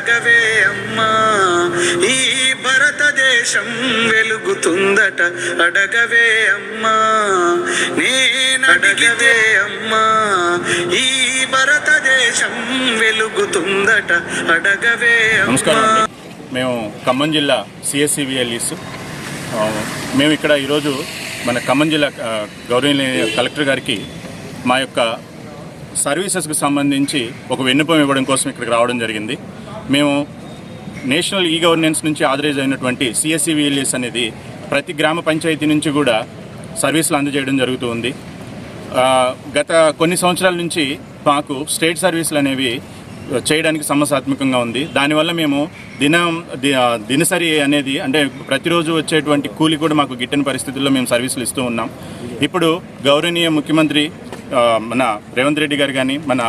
అడగవే అమ్మా. ఈ భారతదేశం వెలుగుతుందట. అడగవే అమ్మా. నేను అడగవే అమ్మా. ఈ భారతదేశం వెలుగుతుందట. అడగవే నమస్కారం అమ్మా. మేము ఖమ్మం జిల్లా సిఎస్సివిఎల్ఈస్ మేము ఇక్కడ ఈరోజు మన ఖమ్మం జిల్లా గౌరవనీయ కలెక్టర్ గారికి మా యొక్క సర్వీసెస్కి సంబంధించి ఒక విన్నపం ఇవ్వడం కోసం ఇక్కడికి రావడం జరిగింది. మేము నేషనల్ ఈ గవర్నెన్స్ నుంచి ఆథరైజ్ అయినటువంటి సిఎస్సివిఎల్ఈస్ అనేది ప్రతి గ్రామ పంచాయతీ నుంచి కూడా సర్వీసులు అందజేయడం జరుగుతూ ఉంది. గత కొన్ని సంవత్సరాల నుంచి మాకు స్టేట్ సర్వీసులు అనేవి చేయడానికి సమస్యాత్మకంగా ఉంది. దానివల్ల మేము దినం దినసరి అనేది అంటే ప్రతిరోజు వచ్చేటువంటి కూలి కూడా మాకు గిట్టని పరిస్థితుల్లో మేము సర్వీసులు ఇస్తూ ఉన్నాం. ఇప్పుడు గౌరవనీయ ముఖ్యమంత్రి మన రేవంత్ రెడ్డి గారు కానీ మన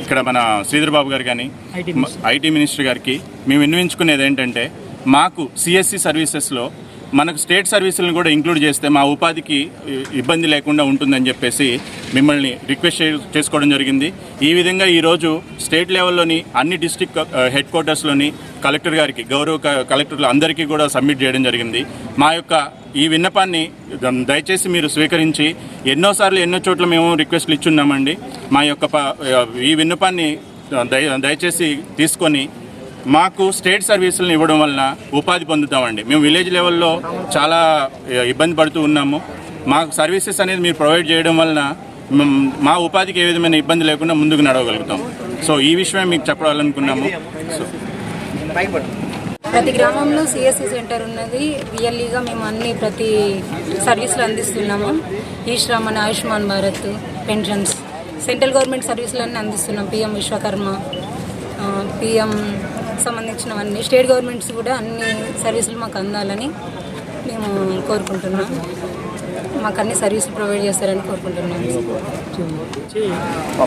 ఇక్కడ మన శ్రీధర్ బాబు గారు కానీ ఐటీ మినిస్టర్. గారికి మేము విన్నవించుకునేది ఏంటంటే మాకు సిఎస్సి సర్వీసెస్లో మనకు స్టేట్ సర్వీసులను కూడా ఇంక్లూడ్ చేస్తే మా ఉపాధికి ఇబ్బంది లేకుండా ఉంటుందని చెప్పేసి మిమ్మల్ని రిక్వెస్ట్ చే- చేసుకోవడం జరిగింది. ఈ విధంగా ఈరోజు స్టేట్ లెవెల్లోని అన్ని డిస్టిక్ హెడ్ క్వార్టర్స్లోని కలెక్టర్ గారికి గౌరవ కలెక్టర్లు అందరికీ కూడా సబ్మిట్ చేయడం జరిగింది. మా యొక్క ఈ విన్నపాన్ని దయచేసి మీరు స్వీకరించి ఎన్నోసార్లు ఎన్నో చోట్ల మేము రిక్వెస్ట్లు ఇచ్చున్నామండి. మా యొక్క ఈ విన్నపాన్ని దయ దయచేసి తీసుకొని మాకు స్టేట్ సర్వీసులను ఇవ్వడం వలన ఉపాధి పొందుతామండి. మేము విలేజ్ లెవెల్లో చాలా ఇబ్బంది పడుతూ ఉన్నాము. మాకు సర్వీసెస్ అనేది మీరు ప్రొవైడ్ చేయడం వలన మా ఉపాధికి ఏ విధమైన ఇబ్బంది లేకుండా ముందుకు నడవగలుగుతాం. సో ఈ విషయమే మీకు చెప్పాలనుకున్నాము. సో ప్రతి గ్రామంలో సిఎస్సి సెంటర్ ఉన్నది. రియల్లీగా మేము అన్ని ప్రతి సర్వీసులు అందిస్తున్నాము. ఈ Shramana Ayushman Bharat pensions. Central government సర్వీసులన్నీ అందిస్తున్నాం. పిఎం విశ్వకర్మ పిఎం సంబంధించినవన్నీ స్టేట్ గవర్నమెంట్స్ కూడా అన్ని సర్వీసులు మాకు అందాలని మేము కోరుకుంటున్నాం. మాకు అన్ని సర్వీసులు ప్రొవైడ్ చేస్తారని కోరుకుంటున్నాం.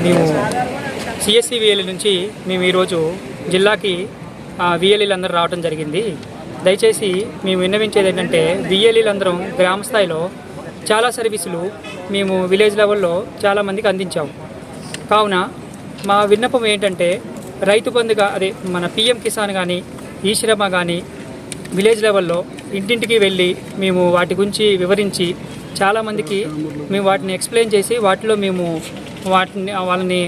మేము సిఎస్సి విఎల్ఈ నుంచి మేము ఈరోజు జిల్లాకి విఎల్ఈలు అందరూ రావడం జరిగింది. దయచేసి మేము విన్నవించేది ఏంటంటే విఎల్ఈలు అందరం గ్రామ స్థాయిలో చాలా సర్వీసులు మేము విలేజ్ లెవెల్లో చాలా మందికి అందించాము కావున మా విన్నపం ఏంటంటే రైతు బంధుగా అదే మన పిఎం కిసాన్ కానీ ఈ శ్రమ కానీ విలేజ్ లెవెల్లో ఇంటింటికి వెళ్ళి మేము వాటి గురించి వివరించి చాలామందికి మేము వాటిని ఎక్స్ప్లెయిన్ చేసి వాటిలో మేము వాటిని వాళ్ళని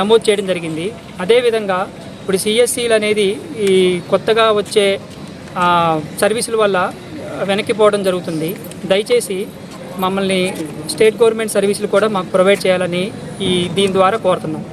నమోదు చేయడం జరిగింది. అదేవిధంగా ఇప్పుడు సిఎస్సీలు అనేది ఈ కొత్తగా వచ్చే సర్వీసుల వల్ల వెనక్కిపోవడం జరుగుతుంది. దయచేసి మమ్మల్ని స్టేట్ గవర్నమెంట్ సర్వీసులు కూడా మాకు ప్రొవైడ్ చేయాలని ఈ దీని ద్వారా కోరుతున్నాం.